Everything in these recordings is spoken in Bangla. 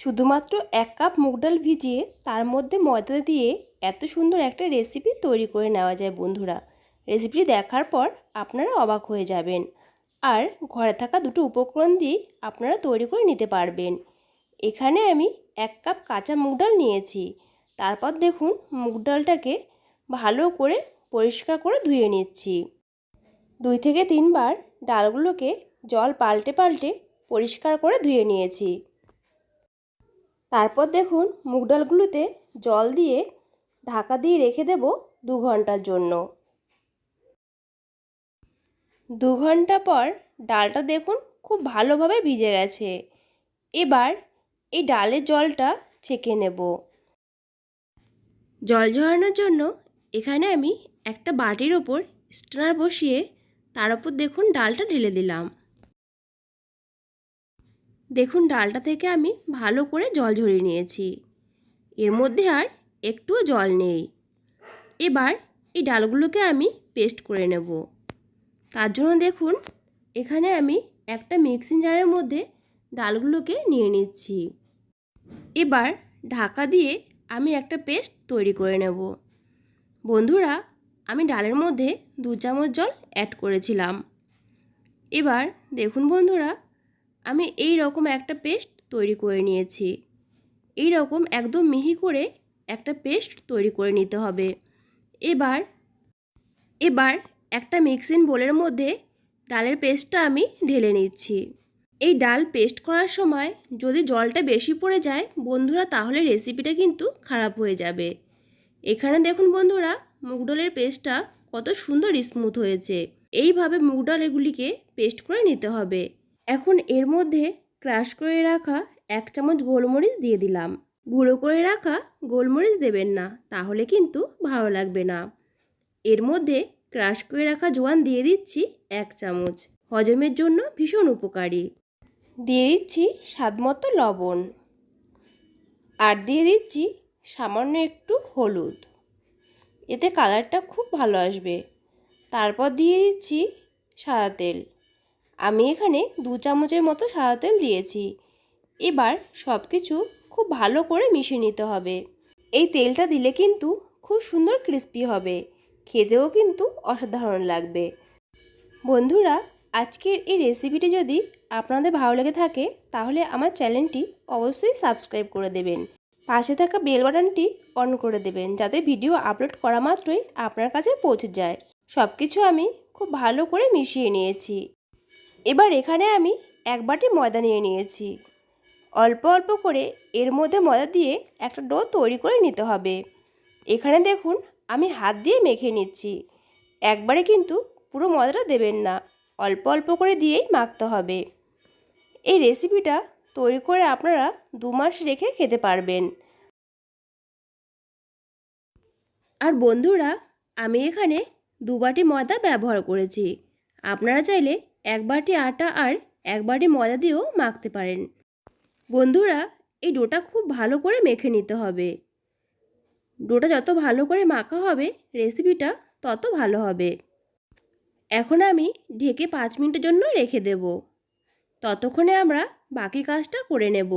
শুধুমাত্র এক কাপ মুগ ডাল ভিজিয়ে তার মধ্যে ময়দা দিয়ে এত সুন্দর একটা রেসিপি তৈরি করে নেওয়া যায় বন্ধুরা। রেসিপিটি দেখার পর আপনারা অবাক হয়ে যাবেন। আর ঘরে থাকা দুটো উপকরণ দিয়েই আপনারা তৈরি করে নিতে পারবেন। এখানে আমি এক কাপ কাঁচা মুগ ডাল নিয়েছি। তারপর দেখুন মুগ ডালটাকে ভালো করে পরিষ্কার করে ধুয়ে নিচ্ছি। দুই থেকে তিনবার ডালগুলোকে জল পাল্টে পাল্টে পরিষ্কার করে ধুয়ে নিয়েছি। তারপর দেখুন মুগ ডালগুলোতে জল দিয়ে ঢাকা দিয়ে রেখে দেব দু ঘণ্টার জন্য। দু ঘণ্টা পর ডালটা দেখুন খুব ভালোভাবে ভিজে গেছে। এবার এই ডালের জলটা ছেঁকে নেব। জল ঝরানোর জন্য এখানে আমি একটা বাটির ওপর স্ট্যানার বসিয়ে তার ওপর দেখুন ডালটা ঢেলে দিলাম। দেখুন ডালটা থেকে আমি ভালো করে জল ঝরিয়ে নিয়েছি। এর মধ্যে আর একটুও জল নেই। এবার এই ডালগুলোকে আমি পেস্ট করে নেব। তার জন্য দেখুন, এখানে আমি একটা মিক্সিং জারের মধ্যে ডালগুলোকে নিয়ে নিচ্ছি। এবার ঢাকা দিয়ে আমি একটা পেস্ট তৈরি করে নেব। বন্ধুরা, আমি ডালের মধ্যে দু চামচ জল অ্যাড করেছিলাম। এবার দেখুন বন্ধুরা আমি এই রকম একটা পেস্ট তৈরি করে নিয়েছি। এই রকম একদম মিহি করে একটা পেস্ট তৈরি করে নিতে হবে। এবার এবার একটা মিক্সিং বোলের মধ্যে ডালের পেস্টটা আমি ঢেলে নিচ্ছি। এই ডাল পেস্ট করার সময় যদি জলটা বেশি পড়ে যায়, বন্ধুরা, তাহলে রেসিপিটা কিন্তু খারাপ হয়ে যাবে। এখানে দেখুন বন্ধুরা, মুগ ডালের পেস্টটা কত সুন্দর স্মুথ হয়েছে। এইভাবে মুগ ডাল এগুলিকে পেস্ট করে নিতে হবে। এখন এর মধ্যে ক্রাশ করে রাখা এক চামচ গোলমরিচ দিয়ে দিলাম। গুঁড়ো করে রাখা গোলমরিচ দেবেন না, তাহলে কিন্তু ভালো লাগবে না। এর মধ্যে ক্রাশ করে রাখা জোয়ান দিয়ে দিচ্ছি এক চামচ। হজমের জন্য ভীষণ উপকারী। দিয়ে দিচ্ছি স্বাদমতো লবণ। আর দিয়ে দিচ্ছি সামান্য একটু হলুদ। এতে কালারটা খুব ভালো আসবে। তারপর দিয়ে দিচ্ছি সাদা তেল। আমি এখানে দু চামচের মতো সাদা তেল দিয়েছি। এবার সব কিছু খুব ভালো করে মিশিয়ে নিতে হবে। এই তেলটা দিলে কিন্তু খুব সুন্দর ক্রিস্পি হবে। খেতেও কিন্তু অসাধারণ লাগবে। বন্ধুরা, আজকের এই রেসিপিটি যদি আপনাদের ভালো লেগে থাকে, তাহলে আমার চ্যানেলটি অবশ্যই সাবস্ক্রাইব করে দেবেন। পাশে থাকা বেল বাটনটি অন করে দেবেন, যাতে ভিডিও আপলোড করা মাত্রই আপনার কাছে পৌঁছে যায়। সব কিছু আমি খুব ভালো করে মিশিয়ে নিয়েছি। এবার এখানে আমি এক বাটি ময়দা নিয়ে নিয়েছি। অল্প অল্প করে এর মধ্যে ময়দা দিয়ে একটা ডো তৈরি করে নিতে হবে। এখানে দেখুন, আমি হাত দিয়ে মেখে নিচ্ছি। একবারে কিন্তু পুরো ময়দাটা দেবেন না, অল্প অল্প করে দিয়েই মাখতে হবে। এই রেসিপিটা তৈরি করে আপনারা দু মাস রেখে খেতে পারবেন। আর বন্ধুরা, আমি এখানে দু বাটি ময়দা ব্যবহার করেছি। আপনারা চাইলে এক বাটি আটা আর এক বাটি ময়দা দিয়েও মাখতে পারেন। বন্ধুরা, এই ডোটা খুব ভালো করে মেখে নিতে হবে। ডোটা যত ভালো করে মাখা হবে, রেসিপিটা তত ভালো হবে। এখন আমি ঢেকে পাঁচ মিনিটের জন্য রেখে দেব। ততক্ষণে আমরা বাকি কাজটা করে নেব।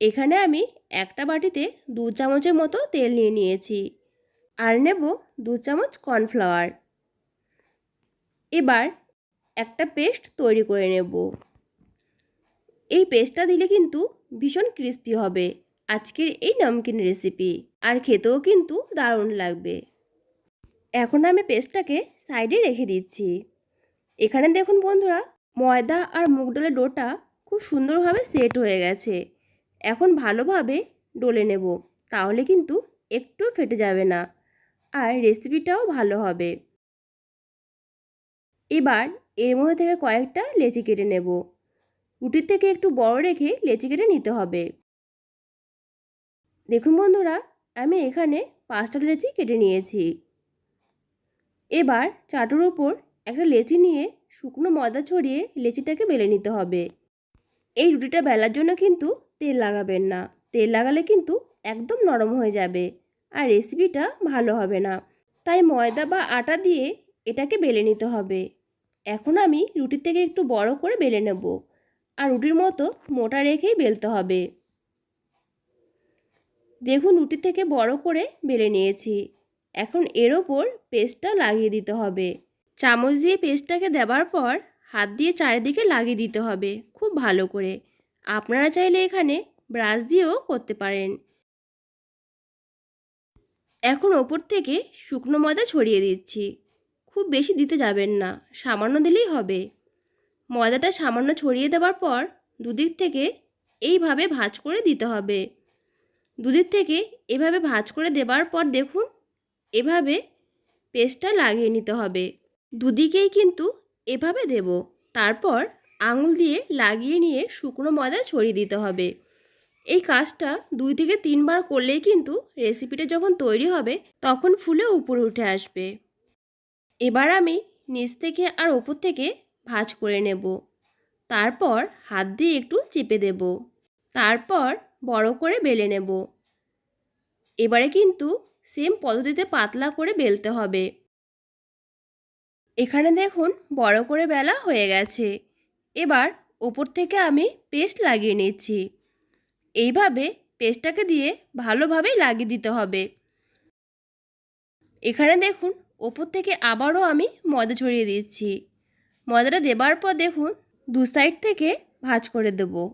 এখানে আমি একটা বাটিতে দু চামচের মতো তেল নিয়ে নিয়েছি আর নেব দু চামচ কর্নফ্লাওয়ার। এবার একটা পেস্ট তৈরি করে নেব। এই পেস্টটা দিলে কিন্তু ভীষণ ক্রিস্পি হবে। আজকের এই নমকিন রেসিপি। আর খেতেও কিন্তু দারুণ লাগবে। এখন আমি পেস্টটাকে সাইডে রেখে দিচ্ছি। এখানে দেখুন বন্ধুরা, ময়দা আর মুগ ডালের ডোটা খুব সুন্দরভাবে সেট হয়ে গেছে। এখন ভালোভাবে ডলে নেব, তাহলে কিন্তু একটু ফেটে যাবে না। আর রেসিপিটাও ভালো হবে। এবার এর মধ্যে থেকে কয়েকটা লেচি কেটে নেব। রুটির থেকে একটু বড় রেখে লেচি কেটে নিতে হবে। দেখুন বন্ধুরা, আমি এখানে পাঁচটা লেচি কেটে নিয়েছি। এবার চাটুর ওপর একটা লেচি নিয়ে শুকনো ময়দা ছড়িয়ে লেচিটাকে বেলে নিতে হবে। এই রুটিটা বেলার জন্য কিন্তু তেল লাগাবেন না। তেল লাগালে কিন্তু একদম নরম হয়ে যাবে আর রেসিপিটা ভালো হবে না। তাই ময়দা বা আটা দিয়ে এটাকে বেলে নিতে হবে। এখন আমি রুটির থেকে একটু বড় করে বেলে নেব আর রুটির মতো মোটা রেখেই বেলতে হবে। দেখুন রুটি থেকে বড় করে বেলে নিয়েছি। এখন এর ওপর পেস্টটা লাগিয়ে দিতে হবে। চামচ দিয়ে পেস্টটাকে দেওয়ার পর হাত দিয়ে চারিদিকে লাগিয়ে দিতে হবে খুব ভালো করে। আপনারা চাইলে এখানে ব্রাশ দিয়েও করতে পারেন। এখন ওপর থেকে শুকনো ময়দা ছড়িয়ে দিচ্ছি। খুব বেশি দিতে যাবেন না, সামান্য দিলেই হবে। ময়দাটা সামান্য ছড়িয়ে দেওয়ার পর দুদিক থেকে এইভাবে ভাজ করে দিতে হবে। দুদিক থেকে এভাবে ভাজ করে দেওয়ার পর দেখুন, এভাবে পেস্টটা লাগিয়ে নিতে হবে। দুদিকেই কিন্তু এভাবে দেব। তারপর আঙুল দিয়ে লাগিয়ে নিয়ে শুকনো ময়দা ছড়িয়ে দিতে হবে। এই কাজটা দুই থেকে তিনবার করলেই কিন্তু রেসিপিটা যখন তৈরি হবে, তখন ফুলে উপরে উঠে আসবে। এবার আমি নিচ থেকে আর ওপর থেকে ভাঁজ করে নেব। তারপর হাত দিয়ে একটু চেপে দেব। তারপর বড় করে বেলে নেব। এবারে কিন্তু সেম পদ্ধতিতে পাতলা করে বেলতে হবে। এখানে দেখুন বড় করে বেলা হয়ে গেছে। এবার ওপর থেকে আমি পেস্ট লাগিয়ে নিচ্ছি। এইভাবে পেস্টটাকে দিয়ে ভালোভাবে লাগিয়ে দিতে হবে। এখানে দেখুন ওপর থেকে আবারও আমি ময়দা ছড়িয়ে দিচ্ছি। ময়দাটা দেবার পর দেখুন, দু সাইড থেকে ভাজ করে দেব।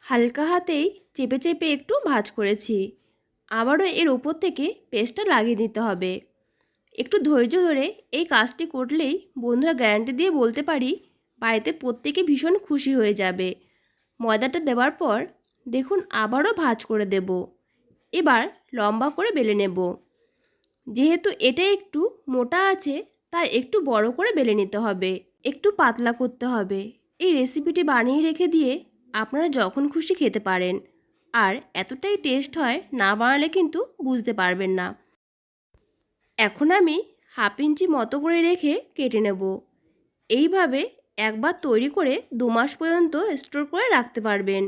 হালকা হাতেই চেপে চেপে একটু ভাজ করেছি। আবারও এর ওপর থেকে পেস্টটা লাগিয়ে দিতে হবে। একটু ধৈর্য ধরে এই কাজটি করলেই বন্ধুরা গ্যারান্টি দিয়ে বলতে পারি, বাড়িতে প্রত্যেকে ভীষণ খুশি হয়ে যাবে। ময়দাটা দেওয়ার পর দেখুন, আবারও ভাজ করে দেব। এবার লম্বা করে বেলে নেব। যেহেতু এটা একটু মোটা আছে, তাই একটু বড় করে বেলে নিতে হবে। একটু পাতলা করতে হবে। এই রেসিপিটি বানিয়ে রেখে দিয়ে আপনারা যখন খুশি খেতে পারেন। আর এতটাই টেস্ট হয় না বানালে কিন্তু বুঝতে পারবেন না। এখন আমি হাফ ইঞ্চি মতো করে রেখে কেটে নেব। এইভাবে একবার তৈরি করে দু মাস পর্যন্ত স্টোর করে রাখতে পারবেন।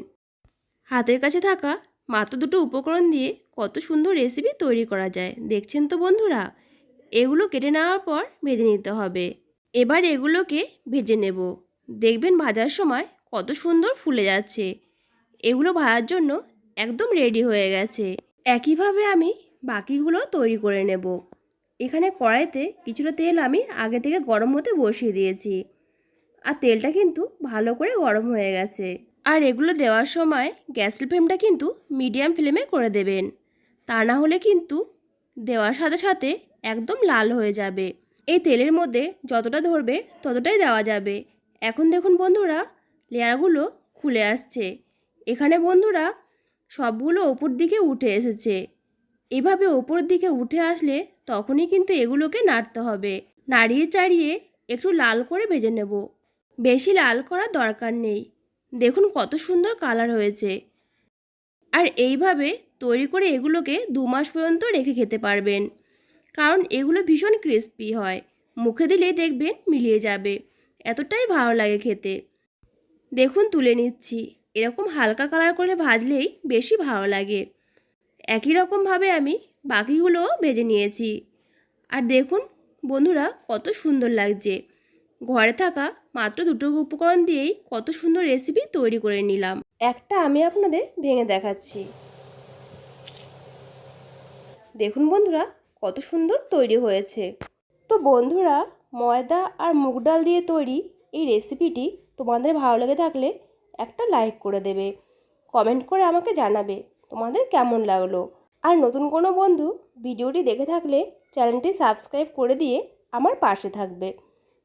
হাতের কাছে থাকা মাত্র দুটো উপকরণ দিয়ে কত সুন্দর রেসিপি তৈরি করা যায়। দেখছেন তো বন্ধুরা? এগুলো কেটে নেওয়ার পর ভেজে নিতে হবে। এবার এগুলোকে ভেজে নেব। দেখবেন ভাজার সময় কত সুন্দর ফুলে যাচ্ছে। এগুলো ভাজার জন্য একদম রেডি হয়ে গেছে। একইভাবে আমি বাকিগুলো তৈরি করে নেব। এখানে কড়াইতে কিছুটা তেল আমি আগে থেকে গরম হতে বসিয়ে দিয়েছি। আর তেলটা কিন্তু ভালো করে গরম হয়ে গেছে। আর এগুলো দেওয়ার সময় গ্যাসের ফ্লেমটা কিন্তু মিডিয়াম ফ্লেমে করে দেবেন। তা না হলে কিন্তু দেওয়ার সাথে সাথে একদম লাল হয়ে যাবে। এই তেলের মধ্যে যতটা ধরবে ততটাই দেওয়া যাবে। এখন দেখুন বন্ধুরা, লেয়ারগুলো খুলে আসছে। এখানে বন্ধুরা সবগুলো ওপর দিকে উঠে এসেছে। এভাবে ওপর দিকে উঠে আসলে তখনই কিন্তু এগুলোকে নাড়তে হবে। নাড়িয়ে চাড়িয়ে একটু লাল করে ভেজে নেব। বেশি লাল করার দরকার নেই। দেখুন কত সুন্দর কালার হয়েছে। আর এইভাবে তৈরি করে এগুলোকে দু মাস পর্যন্ত রেখে খেতে পারবেন। কারণ এগুলো ভীষণ ক্রিস্পি হয়। মুখে দিলেই দেখবেন মিলিয়ে যাবে। এতটাই ভালো লাগে খেতে। দেখুন তুলে নিচ্ছি। এরকম হালকা কালার করে ভাজলেই বেশি ভালো লাগে। একই রকমভাবে আমি বাকিগুলোও ভেজে নিয়েছি। আর দেখুন বন্ধুরা কত সুন্দর লাগছে। ঘরে থাকা মাত্র দুটো উপকরণ দিয়েই কত সুন্দর রেসিপি তৈরি করে নিলাম। একটা আমি আপনাদের ভেঙে দেখাচ্ছি। দেখুন বন্ধুরা, কত সুন্দর তৈরি হয়েছে। তো বন্ধুরা, ময়দা আর মুগ ডাল দিয়ে তৈরি এই রেসিপিটি তোমাদের ভালো লেগে থাকলে একটা লাইক করে দেবে। কমেন্ট করে আমাকে জানাবে তোমাদের কেমন লাগল। আর নতুন কোনো বন্ধু ভিডিওটি দেখে থাকলে চ্যানেলটি সাবস্ক্রাইব করে দিয়ে আমার পাশে থাকবে।